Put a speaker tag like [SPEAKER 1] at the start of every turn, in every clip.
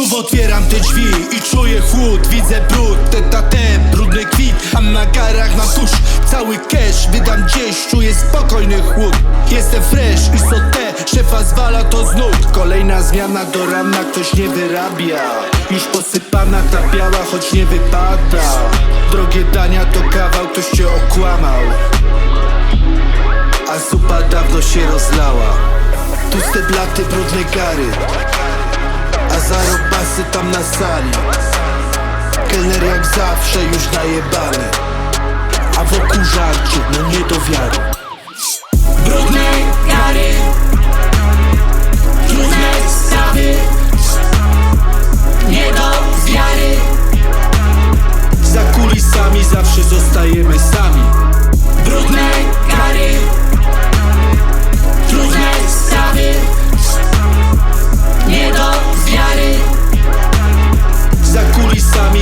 [SPEAKER 1] Otwieram te drzwi i czuję chłód. Widzę brud, ten a ten, brudny kwit. A na garach mam tusz, cały cash Wydam gdzieś, czuję spokojny chłód. Jestem fresh i sote, szefa zwala to z nut Kolejna zmiana do rana, ktoś nie wyrabia. Już posypana ta biała, choć nie wypada. Drogie dania to kawał, ktoś cię okłamał. A zupa dawno się rozlała. Tłuste blaty, brudne gary zarobasy tam na sali. Kelner jak zawsze już najebany. A wokół żarcie, no nie do wiary.
[SPEAKER 2] Brudne gary Trudne sprawy. Nie do wiary.
[SPEAKER 1] Za kulisami zawsze zostajemy sami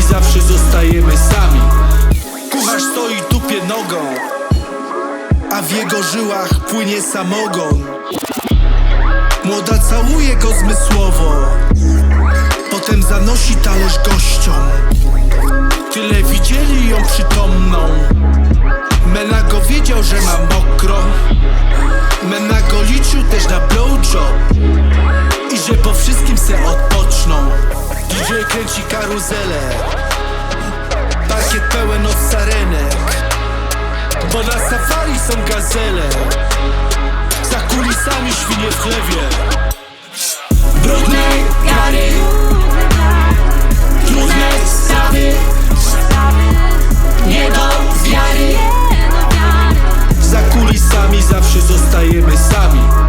[SPEAKER 1] zawsze zostajemy sami. Kucharz stoi tupie nogą A w jego żyłach płynie samogon. Młoda całuje go zmysłowo Potem zanosi talerz gościom. Tyle widzieli ją przytomną. Menago wiedział, że ma mokro. Menago liczył też na blowjob I że po wszystkim se odpoczną Kręci karuzelę. Parkiet pełen od sarenek. Bo na safari są gazele. Za kulisami świnie w chlewie.
[SPEAKER 2] Brudne gary Trudne sprawy. Nie do wiary.
[SPEAKER 1] Za kulisami zawsze zostajemy sami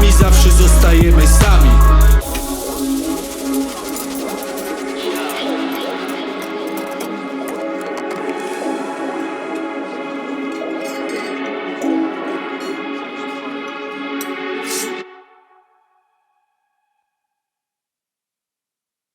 [SPEAKER 1] kulisami zawsze zostajemy sami